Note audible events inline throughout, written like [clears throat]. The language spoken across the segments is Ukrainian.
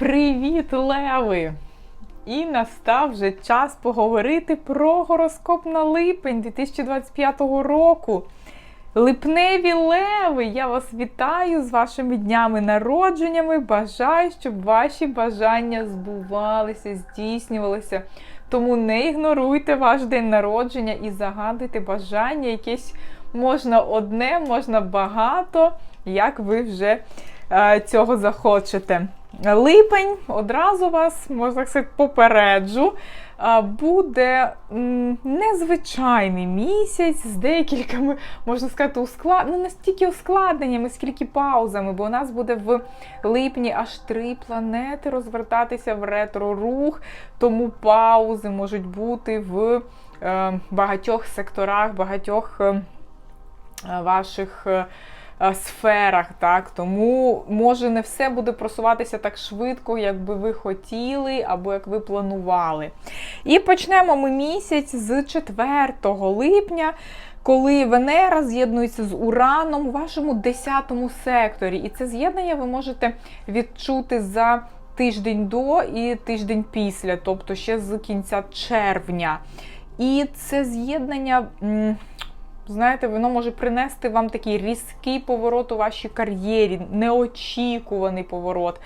Привіт, Леви! І настав вже час поговорити про гороскоп на липень 2025 року. Липневі леви! Я вас вітаю з вашими днями народженнями. Бажаю, щоб ваші бажання збувалися, здійснювалися. Тому не ігноруйте ваш день народження і загадуйте бажання, якесь можна одне, можна багато, як ви вже е, цього захочете. Липень одразу вас, можна сказати, попереджу, буде незвичайний місяць з декількома, можна сказати, усклад... ну, не стільки ускладненнями, скільки паузами, бо у нас буде в липні аж три планети розвертатися в ретро-рух, тому паузи можуть бути в е, багатьох секторах, багатьох е, ваших. Е, Сферах, так тому може не все буде просуватися так швидко, як би ви хотіли, або як ви планували. І почнемо ми місяць з 4 липня, коли Венера з'єднується з Ураном у вашому 10 секторі. І це з'єднання ви можете відчути за тиждень до і тиждень після, тобто ще з кінця червня. І це з'єднання. Знаєте, воно може принести вам такий різкий поворот у вашій кар'єрі, неочікуваний поворот.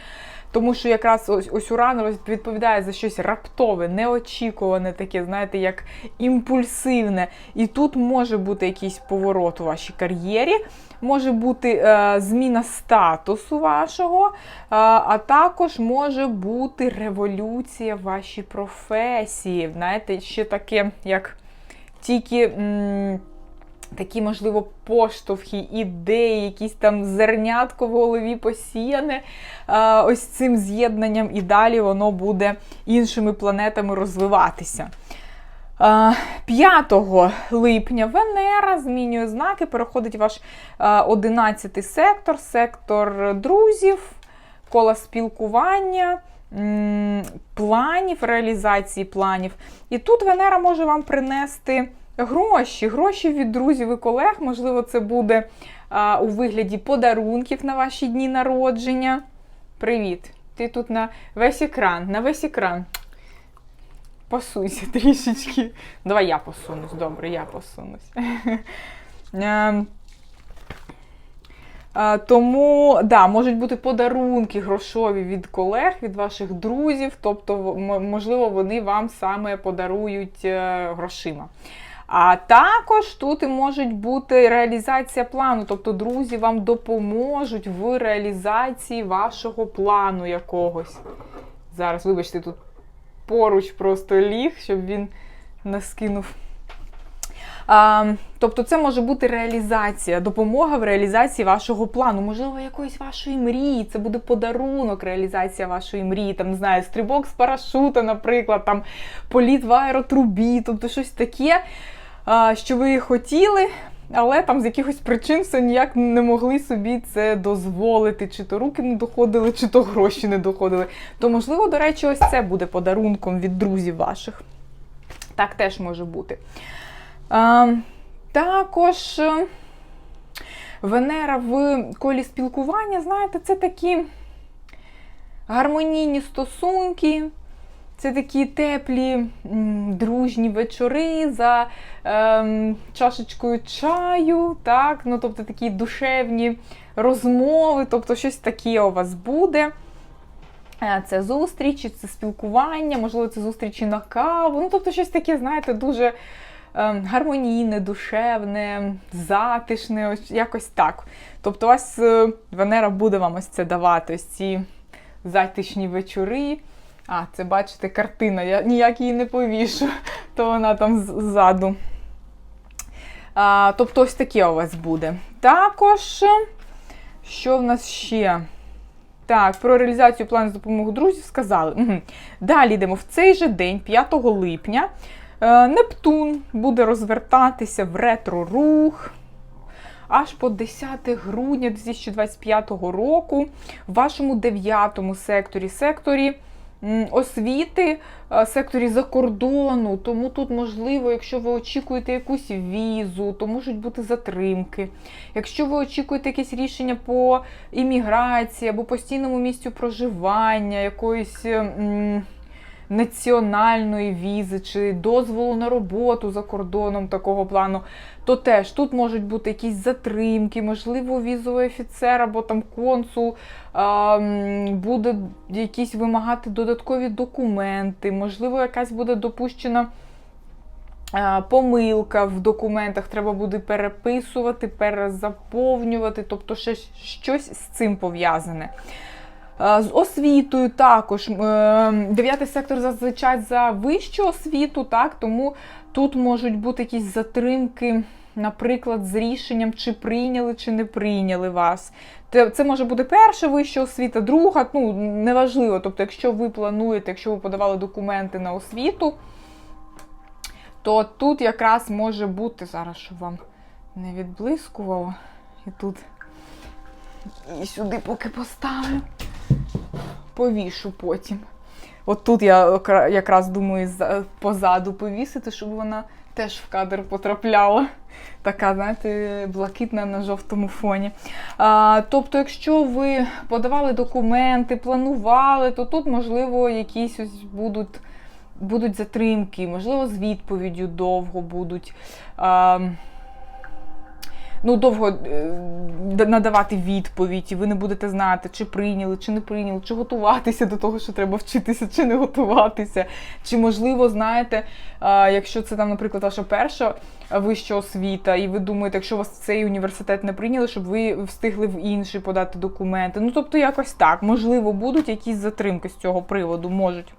Тому що якраз ось ось Уран відповідає за щось раптове, неочікуване, таке, знаєте, як імпульсивне. І тут може бути якийсь поворот у вашій кар'єрі, може бути е, зміна статусу вашого, е, а також може бути революція в вашій професії. Знаєте, ще таке, як тільки. М Такі, можливо, поштовхи, ідеї, якісь там зернятко в голові посіяне ось цим з'єднанням, і далі воно буде іншими планетами розвиватися. 5 липня Венера змінює знаки, переходить ваш 11 сектор, сектор друзів, кола спілкування. Планів, реалізації планів. І тут Венера може вам принести Гроші, гроші від друзів і колег, можливо, це буде а, у вигляді подарунків на ваші дні народження. Привіт! Ти тут на весь екран, на весь екран. Посуйся [laughs] трішечки. Давай я посунусь, добре, я посунусь. [laughs] Ем, Тому, да, можуть бути подарунки грошові від колег, від ваших друзів, тобто, можливо, вони вам саме подарують е, грошима. А також тут і можуть бути реалізація плану, тобто друзі вам допоможуть в реалізації вашого плану якогось. Зараз, вибачте, тут поруч просто ліг, щоб він не скинув. А, тобто, це може бути реалізація, допомога в реалізації вашого плану, можливо, якоїсь вашої мрії. Це буде подарунок, реалізація вашої мрії, там не знаю, стрибок з парашута, наприклад, там політ в аеротрубі, тобто щось таке, що ви хотіли. Але там з якихось причин все ніяк не могли собі це дозволити, чи то руки не доходили, чи то гроші не доходили. То, можливо, до речі, ось це буде подарунком від друзів ваших. Так теж може бути. А, також е, Венера в колі спілкування, знаєте, це такі гармонійні стосунки. Це такі теплі, дружні вечори за ем, чашечкою чаю, так? ну, тобто такі душевні розмови, тобто щось таке у вас буде. Е, Це зустрічі, це спілкування, можливо, це зустрічі на каву. Ну, тобто, щось таке, знаєте, дуже ем, гармонійне, душевне, затишне, ось якось так. Тобто, вас е, Венера буде вам ось це давати, ось ці затишні вечори. А, це бачите, картина. Я ніяк її не повішу, то вона там ззаду. А, тобто, ось таке у вас буде. Також, що в нас ще? Так, про реалізацію плану з допомогою друзів сказали. Угу. Далі йдемо в цей же день, 5 липня. е, Нептун буде розвертатися в ретро-рух. Аж по 10 грудня 2025 року в вашому 9 секторі, секторі освіти, е, секторі закордону. Тому тут, можливо, якщо ви очікуєте якусь візу, то можуть бути затримки. Якщо ви очікуєте якесь рішення по імміграції або постійному місцю проживання, якоїсь. Національної візи чи дозволу на роботу за кордоном такого плану, то теж тут можуть бути якісь затримки, можливо, візовий офіцер або там консул а, буде якісь вимагати додаткові документи, можливо, якась буде допущена. Помилка в документах треба буде переписувати, перезаповнювати, тобто ще щось з цим пов'язане. Е, З освітою також е, дев'ятий сектор зазвичай за вищу освіту, так тому тут можуть бути якісь затримки, наприклад, з рішенням, чи прийняли, чи не прийняли вас. Це може бути перша вища освіта, друга, ну неважливо. Тобто, якщо ви плануєте, якщо ви подавали документи на освіту, то тут якраз може бути зараз, щоб вам не відблискувало. І тут і сюди поки поставлю повішу потім. От тут я якраз думаю позаду повісити, щоб вона теж в кадр потрапляла. Така, знаєте, блакитна на жовтому фоні. А, тобто, якщо ви подавали документи, планували, то тут, можливо, якісь ось будуть, будуть затримки, можливо, з відповіддю довго будуть. А, ну, довго е, надавати відповідь, і ви не будете знати, чи прийняли, чи не прийняли, чи готуватися до того, що треба вчитися, чи не готуватися. Чи можливо, знаєте, якщо це там, наприклад, ваша перша вища освіта, і ви думаєте, якщо вас цей університет не прийняли, щоб ви встигли в інший подати документи. Ну, тобто, якось так. Можливо, будуть якісь затримки з цього приводу, можуть.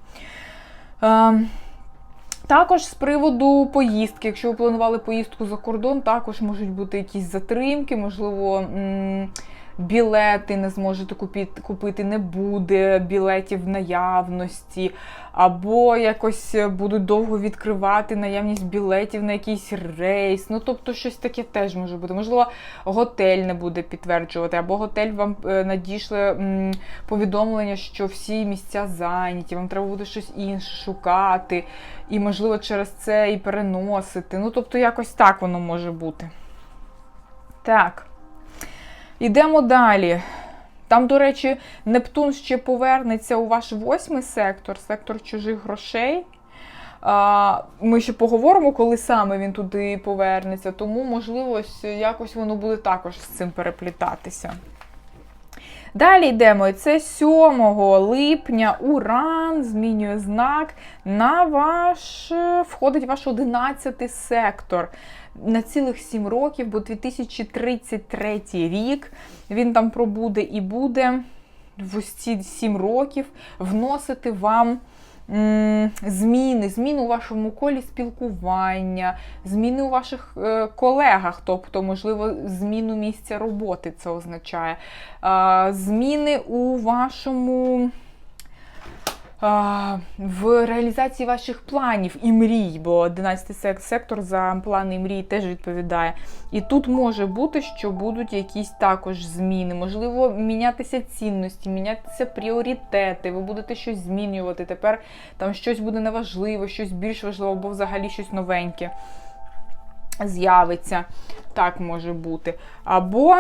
Також з приводу поїздки, якщо ви планували поїздку за кордон, також можуть бути якісь затримки, можливо, м, білети не зможете купити, купити, не буде білетів в наявності, або якось будуть довго відкривати наявність білетів на якийсь рейс. Ну, тобто, щось таке теж може бути. Можливо, готель не буде підтверджувати, або готель вам е, надішле м, повідомлення, що всі місця зайняті, вам треба буде щось інше шукати, і, можливо, через це і переносити. Ну, тобто, якось так воно може бути. Так. Ідемо далі. Там, до речі, Нептун ще повернеться у ваш восьмий сектор, сектор чужих грошей. Ми ще поговоримо, коли саме він туди повернеться, тому, можливо, якось воно буде також з цим переплітатися. Далі йдемо. Це 7 липня Уран змінює знак на ваш входить ваш 11 сектор на цілих 7 років, бо 2033 рік він там пробуде і буде в ось ці 7 років вносити вам. Зміни, зміни у вашому колі спілкування, зміни у ваших е, колегах, тобто, можливо, зміну місця роботи це означає. Зміни у вашому в реалізації ваших планів і мрій, бо 11 сек- сектор за плани і мрії теж відповідає. І тут може бути, що будуть якісь також зміни, можливо, мінятися цінності, мінятися пріоритети, ви будете щось змінювати. Тепер там щось буде неважливо, щось більш важливо, або взагалі щось новеньке з'явиться. Так може бути. Або.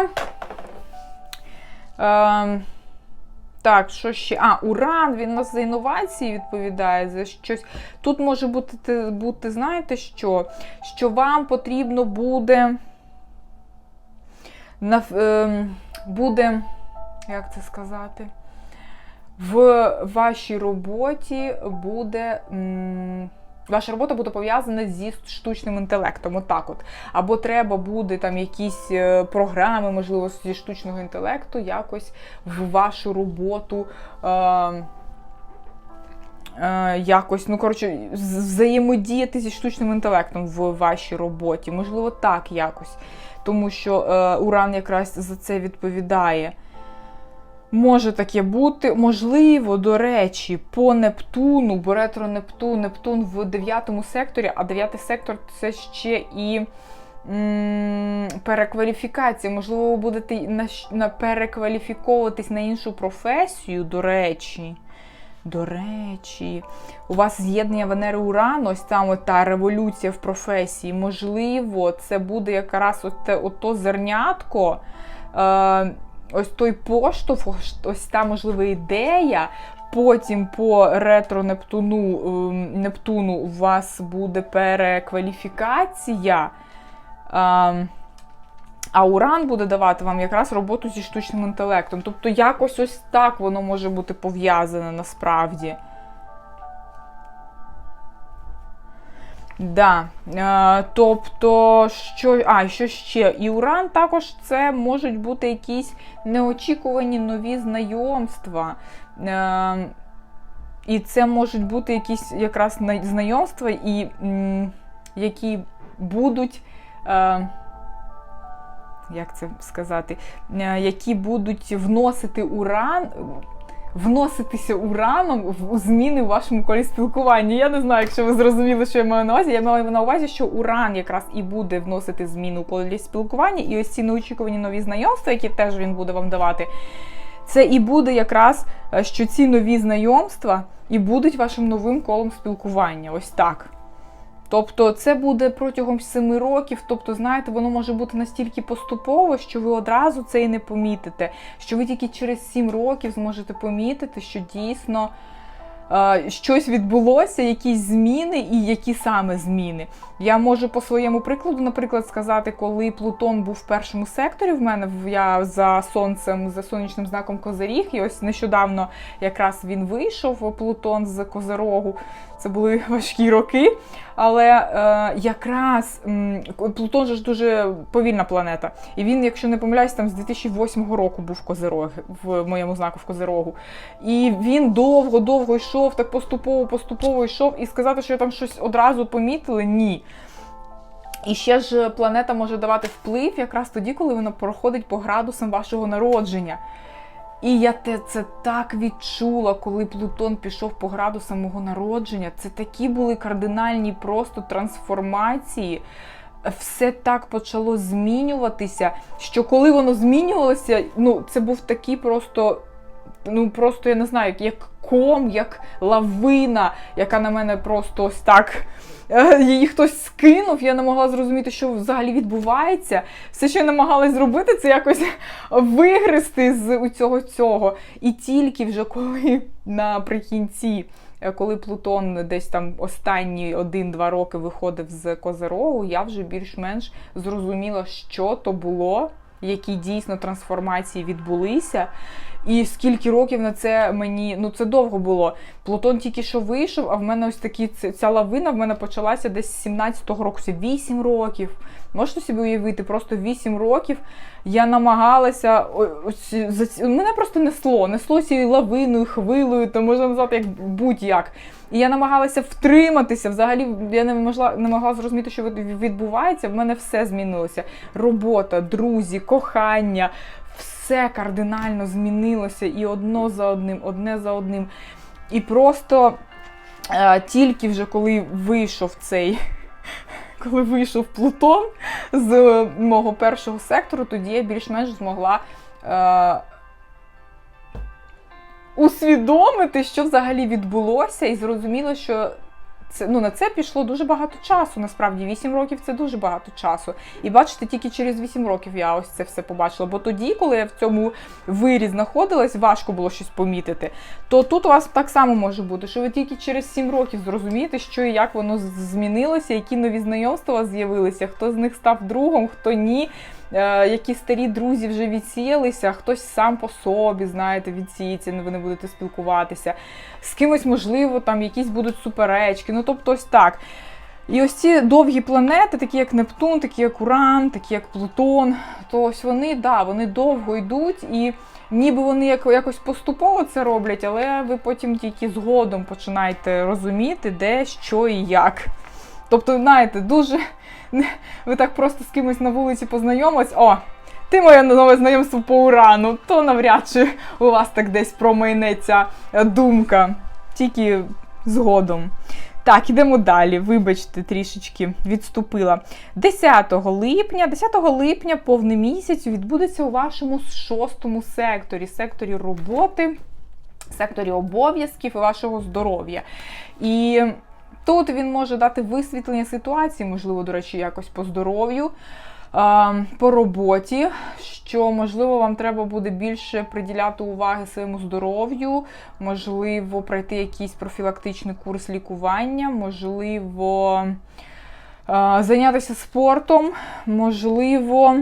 Ем, так, що ще? А, уран, він у нас за інновації відповідає за щось. Тут може бути, бути знаєте що? Що вам потрібно буде. На, е, буде, як це сказати? В вашій роботі буде. м, Ваша робота буде пов'язана зі штучним інтелектом, отак от. Або треба буде там якісь е, програми, можливо, зі штучного інтелекту, якось в вашу роботу. Е, е, якось, ну коротше, взаємодіяти зі штучним інтелектом в вашій роботі. Можливо, так якось. Тому що е, Уран якраз за це відповідає. Може таке бути. Можливо, до речі, по Нептуну, бо ретро Нептун, Нептун в 9 секторі, а 9 сектор це ще і м, перекваліфікація. Можливо, ви будете на, на перекваліфіковуватись на іншу професію, до речі. До речі, у вас з'єднання Венери Уран, ось там от та революція в професії. Можливо, це буде якраз от те, ото зернятко, е, ось той поштовх, ось- та можлива ідея. Потім по ретро Нептуну, ем, Нептуну у вас буде перекваліфікація. Ем, а Уран буде давати вам якраз роботу зі штучним інтелектом. Тобто, якось ось так воно може бути пов'язане насправді. Да. Е, тобто, що, а, що ще? І Уран також це можуть бути якісь неочікувані нові знайомства. Е, і це можуть бути якісь якраз знайомства, і, які будуть. Е, як це сказати, які будуть вносити уран, вноситися ураном в зміни в вашому колі спілкування. Я не знаю, якщо ви зрозуміли, що я маю на увазі. Я маю на увазі, що уран якраз і буде вносити зміну у колі спілкування, і ось ці неочікувані нові знайомства, які теж він буде вам давати. Це і буде якраз, е, що ці нові знайомства і будуть вашим новим колом спілкування. Ось так. Тобто це буде протягом 7 років. Тобто, знаєте, воно може бути настільки поступово, що ви одразу це і не помітите. Що ви тільки через 7 років зможете помітити, що дійсно е, щось відбулося, якісь зміни і які саме зміни. Я можу по своєму прикладу, наприклад, сказати, коли Плутон був в першому секторі, в мене я за сонцем, за сонячним знаком Козиріг, і ось нещодавно якраз він вийшов, Плутон з Козирогу. Це були [laughs] важкі роки. Але е, якраз м, Плутон же ж дуже повільна планета. І він, якщо не помиляюсь, там з 2008 року був Козирог в моєму знаку в Козирогу. І він довго-довго йшов, так поступово, поступово йшов. І сказати, що я там щось одразу помітили, ні. І ще ж планета може давати вплив якраз тоді, коли вона проходить по градусам вашого народження. І я це так відчула, коли Плутон пішов по градусам мого народження. Це такі були кардинальні просто трансформації. Все так почало змінюватися, що коли воно змінювалося, ну це був такий просто. Ну, просто я не знаю, як, ком, як лавина, яка на мене просто ось так. е, Її хтось скинув, я не могла зрозуміти, що взагалі відбувається. Все, що я намагалась зробити, це якось [laughs] вигризти з цього цього. І тільки вже коли наприкінці, е, коли Плутон десь там останні один-два роки виходив з Козерогу, я вже більш-менш зрозуміла, що то було, які дійсно трансформації відбулися. І скільки років на це мені, ну це довго було. Плутон тільки що вийшов, а в мене ось такі ця лавина в мене почалася десь з 17-го року, це 8 років. Можете собі уявити, просто 8 років я намагалася ось мене просто несло, несло цією лавиною, хвилою, то можна назвати як будь-як. І я намагалася втриматися. Взагалі я не могла, не могла зрозуміти, що відбувається. В мене все змінилося. Робота, друзі, кохання, все кардинально змінилося і одно за одним, одне за одним. І просто е, тільки вже коли вийшов цей. Коли вийшов Плутон з мого першого сектору, тоді я більш-менш змогла е, усвідомити, що взагалі відбулося, і зрозуміло, що це, ну, на це пішло дуже багато часу. Насправді, 8 років це дуже багато часу. І бачите, тільки через 8 років я ось це все побачила. Бо тоді, коли я в цьому вирі знаходилась, важко було щось помітити. То тут у вас так само може бути, що ви тільки через 7 років зрозумієте, що і як воно змінилося, які нові знайомства з'явилися, хто з них став другом, хто ні. Е, які старі друзі вже відсіялися, хтось сам по собі, знаєте, відсіється, ви не будете спілкуватися. З кимось, можливо, там якісь будуть суперечки. Ну, тобто, ось так. І ось ці довгі планети, такі як Нептун, такі як Уран, такі як Плутон, то ось вони, да, вони довго йдуть, і ніби вони як, якось поступово це роблять, але ви потім тільки згодом починаєте розуміти, де, що і як. Тобто, знаєте, дуже ви так просто з кимось на вулиці познайомились, о, ти моє нове знайомство по урану, то навряд чи у вас так десь промайнеться е, думка. Тільки згодом. Так, ідемо далі. Вибачте, трішечки відступила. 10 липня, 10 липня повний місяць відбудеться у вашому шостому секторі, секторі роботи, секторі обов'язків і вашого здоров'я. І тут він може дати висвітлення ситуації, можливо, до речі, якось по здоров'ю. По роботі, що можливо вам треба буде більше приділяти уваги своєму здоров'ю, можливо, пройти якийсь профілактичний курс лікування, можливо, зайнятися спортом, можливо,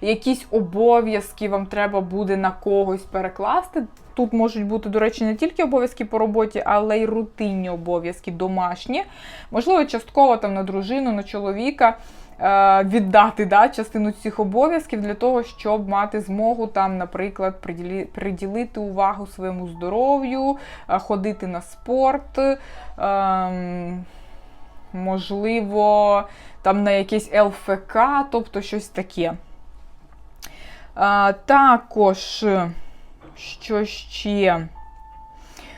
якісь обов'язки вам треба буде на когось перекласти. Тут можуть бути, до речі, не тільки обов'язки по роботі, але й рутинні обов'язки домашні. Можливо, частково там на дружину, на чоловіка. Е, віддати да, частину цих обов'язків для того, щоб мати змогу там, наприклад, приділити увагу своєму здоров'ю, е, ходити на спорт, ем, можливо, там на якесь ЛФК, тобто щось таке. Е, також, що ще?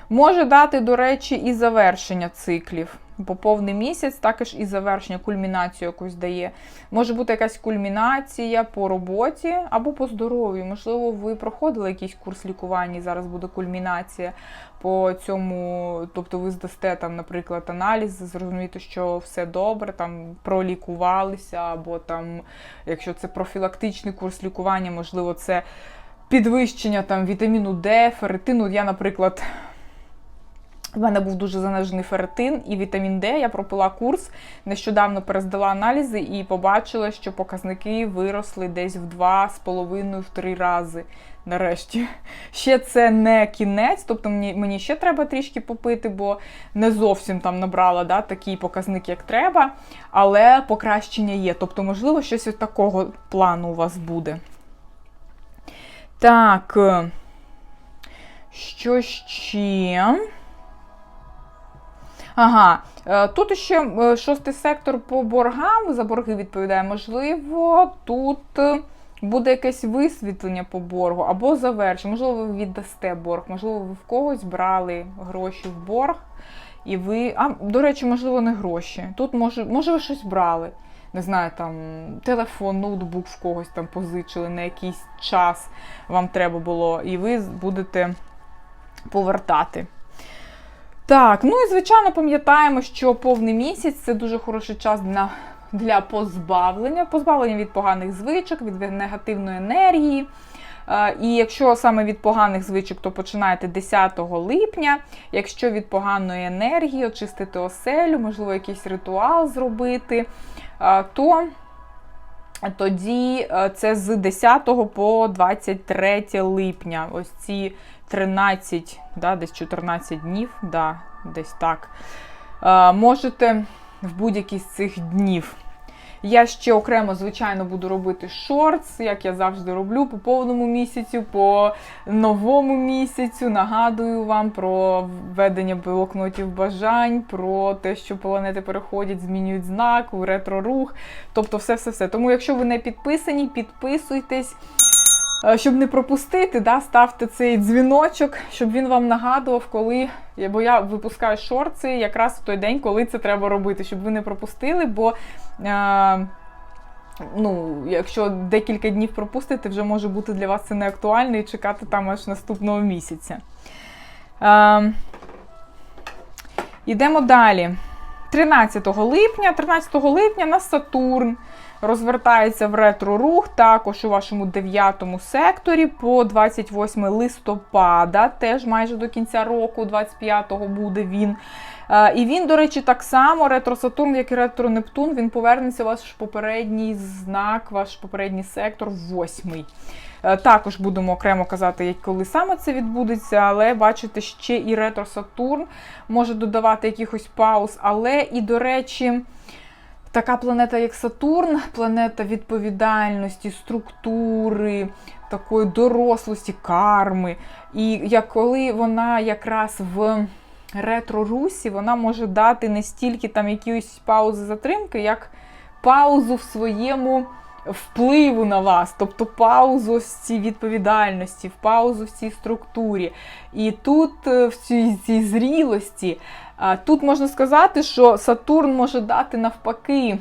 Може дати, до речі, і завершення циклів. Бо повний місяць також і завершення, кульмінацію якусь дає. Може бути якась кульмінація по роботі або по здоров'ю. Можливо, ви проходили якийсь курс лікування, і зараз буде кульмінація по цьому, тобто ви здасте там, наприклад, аналіз, зрозуміти, що все добре, там пролікувалися, або там, якщо це профілактичний курс лікування, можливо, це підвищення там вітаміну Д, ферритину. Я, наприклад. У мене був дуже занижений ферритин і вітамін Д. Я пропила курс, нещодавно перездала аналізи і побачила, що показники виросли десь в 2,5-3 рази. Нарешті. Ще це не кінець, тобто мені мені ще треба трішки попити, бо не зовсім там набрала да, такий показник, як треба. Але покращення є. Тобто, можливо, щось від такого плану у вас буде. Так, що ще? Ага, е, тут ще е, шостий сектор по боргам за борги відповідає. Можливо, тут буде якесь висвітлення по боргу або завершення. Можливо, ви віддасте борг, можливо, ви в когось брали гроші в борг. І ви. А, до речі, можливо, не гроші. Тут може, може, ви щось брали. Не знаю, там телефон, ноутбук в когось там позичили на якийсь час вам треба було, і ви будете повертати. Так, ну і звичайно пам'ятаємо, що повний місяць це дуже хороший час для для позбавлення, позбавлення від поганих звичок, від негативної енергії. Е, і якщо саме від поганих звичок, то починаєте 10 липня. Якщо від поганої енергії, очистити оселю, можливо, якийсь ритуал зробити, то тоді е, це з 10 по 23 липня. Ось ці 13, да, десь 14 днів, да, десь так. Е, можете в будь-який з цих днів. Я ще окремо, звичайно, буду робити шортс, як я завжди роблю, по повному місяцю, по новому місяцю. Нагадую вам про введення блокнотів бажань, про те, що планети переходять, змінюють знак, ретро-рух. Тобто, все-все-все. Тому, якщо ви не підписані, підписуйтесь. Е, щоб не пропустити, да, ставте цей дзвіночок, щоб він вам нагадував, коли. Бо я випускаю шорти якраз в той день, коли це треба робити, щоб ви не пропустили, бо. Е, Ну, якщо декілька днів пропустите, вже може бути для вас це не актуально і чекати там аж наступного місяця. Е, Йдемо далі. 13 липня, 13 липня на Сатурн розвертається в ретро-рух, також у вашому 9 секторі по 28 листопада, теж майже до кінця року, 25-го буде він. Е, і він, до речі, так само, ретро-Сатурн, як і ретро-Нептун, він повернеться ваш попередній знак, ваш попередній сектор, восьмий. Е, також будемо окремо казати, коли саме це відбудеться, але бачите, ще і ретро-Сатурн може додавати якихось пауз. Але і, до речі, така планета, як Сатурн, планета відповідальності, структури, такої дорослості, карми. І як коли вона якраз в ретро-русі, вона може дати не стільки там якісь паузи затримки, як паузу в своєму. Впливу на вас, тобто паузу в цій відповідальності, в паузу в цій структурі. І тут е, в цій, цій зрілості Тут можна сказати, що Сатурн може дати навпаки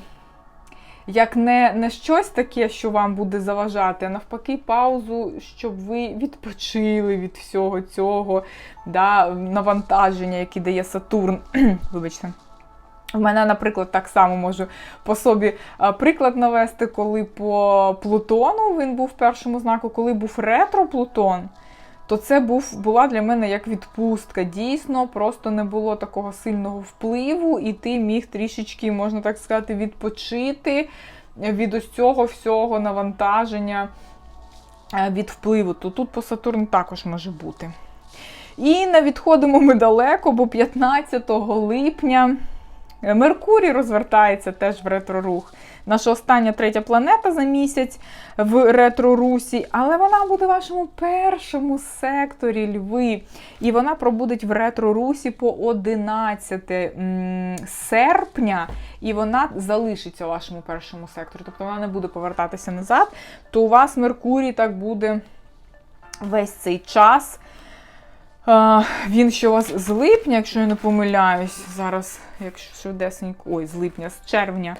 як не, не щось таке, що вам буде заважати, а навпаки, паузу, щоб ви відпочили від всього цього да, навантаження, яке дає Сатурн. [clears throat] Вибачте. В мене, наприклад, так само можу по собі приклад навести, коли по Плутону він був в першому знаку, коли був ретро-Плутон, то це був, була для мене як відпустка. Дійсно, просто не було такого сильного впливу, і ти міг трішечки, можна так сказати, відпочити від ось цього всього навантаження е, від впливу. То тут по Сатурн також може бути. І не відходимо ми далеко, бо 15 липня. Меркурій розвертається теж в ретрорух. Наша остання третя планета за місяць в ретрорусі, але вона буде в вашому першому секторі Льви. І вона пробудить в ретрорусі по 11 серпня, і вона залишиться у вашому першому секторі. Тобто вона не буде повертатися назад, то у вас Меркурій так буде весь цей час. Він ще у вас з липня, якщо я не помиляюсь, зараз, якщо швидесенько, ой, з липня, з червня.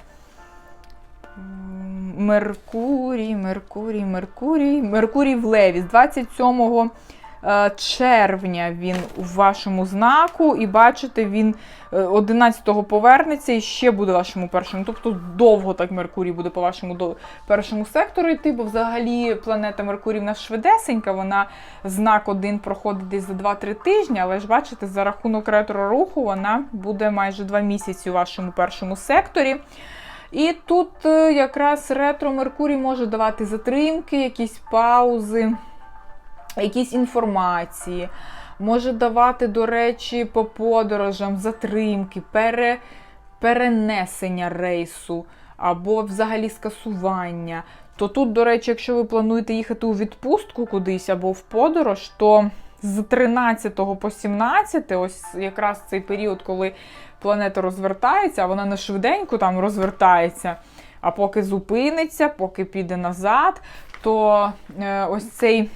Меркурій, Меркурій, Меркурій. Меркурій в Леві. З 27 е, червня він у вашому знаку, і бачите, він е, 11-го повернеться і ще буде вашому першому. Тобто довго так Меркурій буде по вашому першому сектору йти, бо взагалі планета Меркурій в нас швидесенька, вона знак один проходить десь за 2-3 тижні, але ж бачите, за рахунок ретро-руху вона буде майже 2 місяці у вашому першому секторі. І тут е, якраз ретро Меркурій може давати затримки, якісь паузи, якісь інформації. Може давати, до речі, по подорожам затримки, пере, перенесення рейсу або взагалі скасування. То тут, до речі, якщо ви плануєте їхати у відпустку кудись або в подорож, то з 13 по 17, ось якраз цей період, коли планета розвертається, а вона не швиденько там розвертається, а поки зупиниться, поки піде назад, то е, ось цей.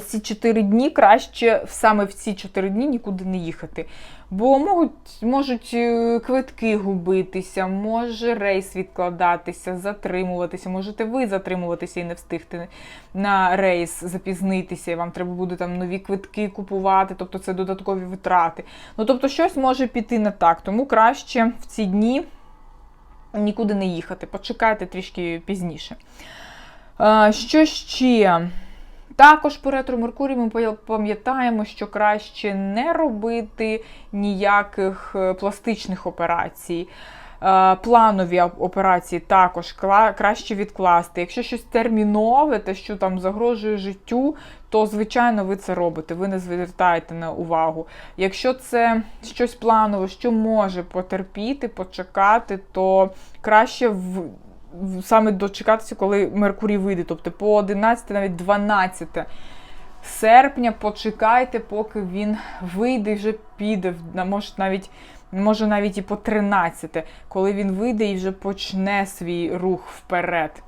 Ці 4 дні краще саме в ці 4 дні нікуди не їхати. Бо можуть, можуть е, квитки губитися, може рейс відкладатися, затримуватися, можете ви затримуватися і не встигти на рейс, запізнитися, і вам треба буде там нові квитки купувати, тобто це додаткові витрати. Ну тобто щось може піти не так, тому краще в ці дні нікуди не їхати. Почекайте трішки пізніше. Е, Що ще? Також по ретро Меркурію ми пам'ятаємо, що краще не робити ніяких е, пластичних операцій. Е, Планові операції також краще відкласти. Якщо щось термінове, те, що там загрожує життю, то звичайно ви це робите, ви не звертаєте на увагу. Якщо це щось планове, що може потерпіти, почекати, то краще в саме дочекатися, коли Меркурій вийде, тобто по 11, навіть 12 серпня почекайте, поки він вийде і вже піде, може навіть, може навіть і по 13, коли він вийде і вже почне свій рух вперед.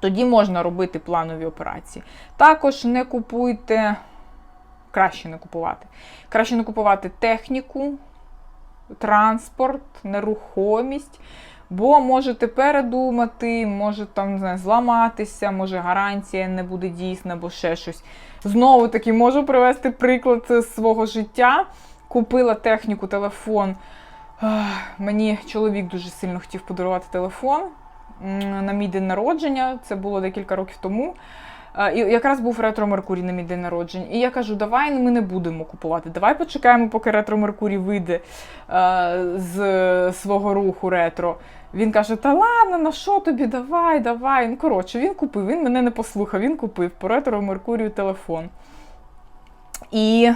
Тоді можна робити планові операції. Також не купуйте, краще не купувати. Краще не купувати техніку, транспорт, нерухомість. Бо можете передумати, може там не знаю, зламатися, може гарантія не буде дійсна, або ще щось. Знову таки можу привести приклад з свого життя. Купила техніку, телефон. Мені чоловік дуже сильно хотів подарувати телефон на мій день народження. Це було декілька років тому. І якраз був ретро Меркурій на мій день народження. І я кажу, давай ми не будемо купувати. Давай почекаємо, поки ретро Меркурій вийде з свого руху ретро. Він каже: Та ладно, на що тобі? Давай, давай. Ну, коротше, він купив, він мене не послухав, він купив по ретро Меркурію телефон. І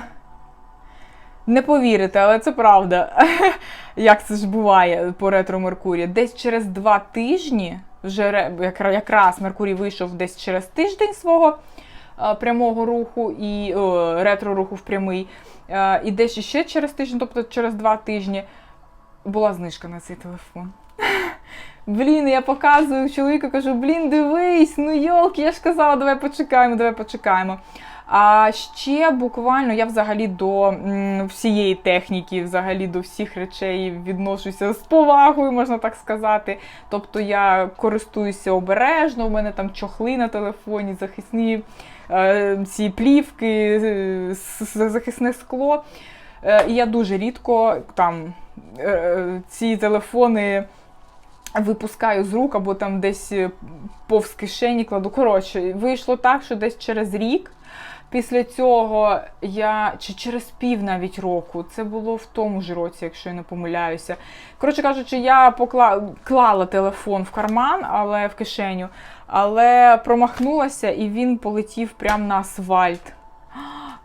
не повірите, але це правда. [laughs] Як це ж буває по ретро Меркурію? Десь через два тижні, вже якраз Меркурій вийшов десь через тиждень свого прямого руху і ретро руху в прямий. І десь ще через тиждень, тобто через два тижні, була знижка на цей телефон. Блін, я показую чоловіку, кажу, блін, дивись, ну йолки, я ж казала, давай почекаємо, давай почекаємо. А ще буквально я взагалі до всієї техніки, взагалі до всіх речей відношуся з повагою, можна так сказати. Тобто я користуюся обережно, у мене там чохли на телефоні, захисні е, ці плівки, е, захисне скло. Е, і я дуже рідко там ці телефони випускаю з рук або там десь е, повз кишені кладу. Коротше, вийшло так, що десь через рік. Після цього я чи через пів навіть року, це було в тому ж році, якщо я не помиляюся. Коротше кажучи, я покла... клала телефон в карман, але в кишеню, але промахнулася і він полетів прямо на асфальт.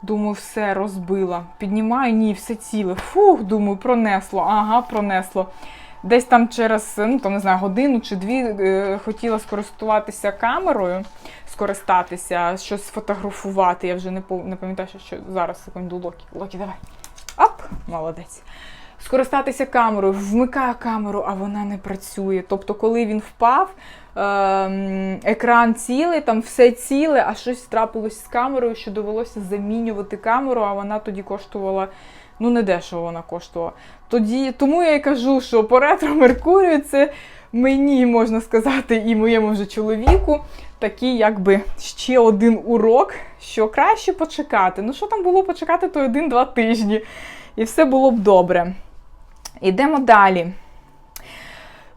Думаю, все розбила. Піднімаю, ні, все ціле. Фух, думаю, пронесло. Ага, пронесло. Десь там через ну, там, не знаю, годину чи дві е, хотіла скористуватися камерою, скористатися, щось сфотографувати. Я вже не, не пам'ятаю, що, зараз секунду Локі. Локі, давай. Оп, молодець. Скористатися камерою, вмикаю камеру, а вона не працює. Тобто, коли він впав, ем, екран цілий, там все ціле, а щось трапилось з камерою, що довелося замінювати камеру, а вона тоді коштувала. Ну, не дешево вона коштувала. Тоді, тому я й кажу, що по ретро Меркурію це мені, можна сказати, і моєму вже чоловіку такий, якби ще один урок, що краще почекати. Ну, що там було почекати, то один-два тижні. І все було б добре. Ідемо далі.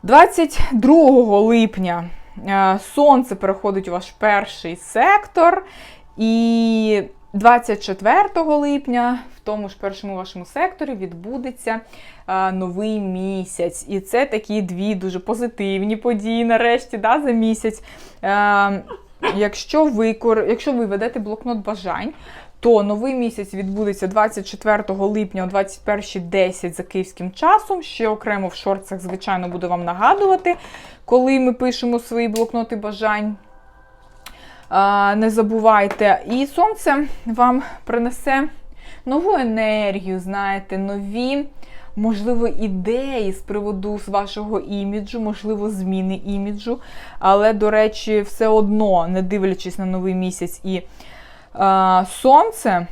22 липня е, сонце переходить у ваш перший сектор, і 24 липня тому ж першому вашому секторі відбудеться новий місяць. І це такі дві дуже позитивні події нарешті да, за місяць. Якщо ви, якщо ви ведете блокнот бажань, то новий місяць відбудеться 24 липня о 21.10 за київським часом. Ще окремо в шорцах, звичайно, буду вам нагадувати, коли ми пишемо свої блокноти бажань. Не забувайте. І сонце вам принесе нову енергію, знаєте, нові, можливо, ідеї з приводу вашого іміджу, можливо, зміни іміджу. Але, до речі, все одно, не дивлячись на новий місяць і а, сонце.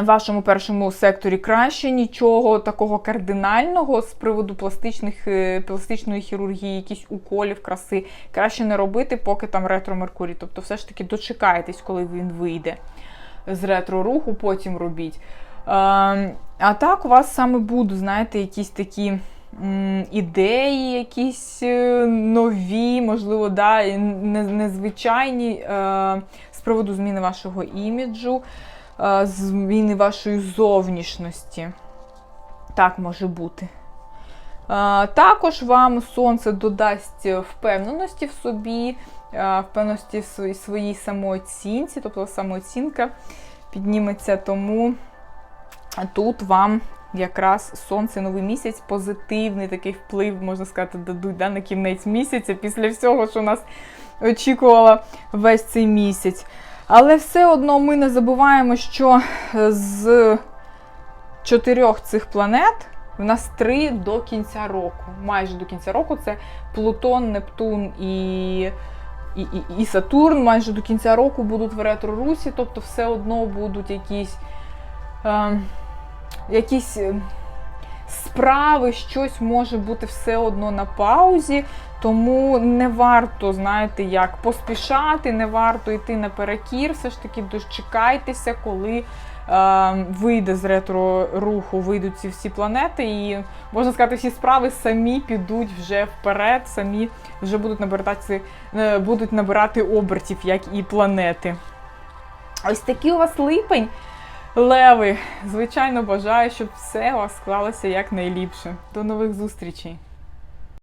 В вашому першому секторі краще нічого такого кардинального з приводу пластичних, е, пластичної хірургії, якісь уколів, краси, краще не робити, поки там ретро Меркурій. Тобто, все ж таки дочекайтесь, коли він вийде з ретро руху, потім робіть. А, а так, у вас саме будуть, знаєте, якісь такі ідеї, якісь е, нові, можливо, да, незвичайні е, з приводу зміни вашого іміджу е, зміни вашої зовнішності. Так може бути. Е, Також вам сонце додасть впевненості в собі, впевненості в своїй, самооцінці, тобто самооцінка підніметься, тому тут вам якраз сонце новий місяць, позитивний такий вплив, можна сказати, дадуть да, на кінець місяця після всього, що нас очікувало весь цей місяць. Але все одно ми не забуваємо, що з чотирьох цих планет в нас три до кінця року. Майже до кінця року це Плутон, Нептун і, і, і, і Сатурн. Майже до кінця року будуть в ретро-русі, тобто все одно будуть якісь, е, якісь е, справи, щось може бути все одно на паузі. Тому не варто, знаєте, як поспішати, не варто йти наперекір. Все ж таки дочекайтеся, коли вийде з ретро руху, вийдуть ці всі планети, і можна сказати, всі справи самі підуть вже вперед, самі вже будуть набирати, е, будуть набирати обертів, як і планети. Ось такий у вас липень. Леви, звичайно, бажаю, щоб все у вас склалося якнайліпше. До нових зустрічей!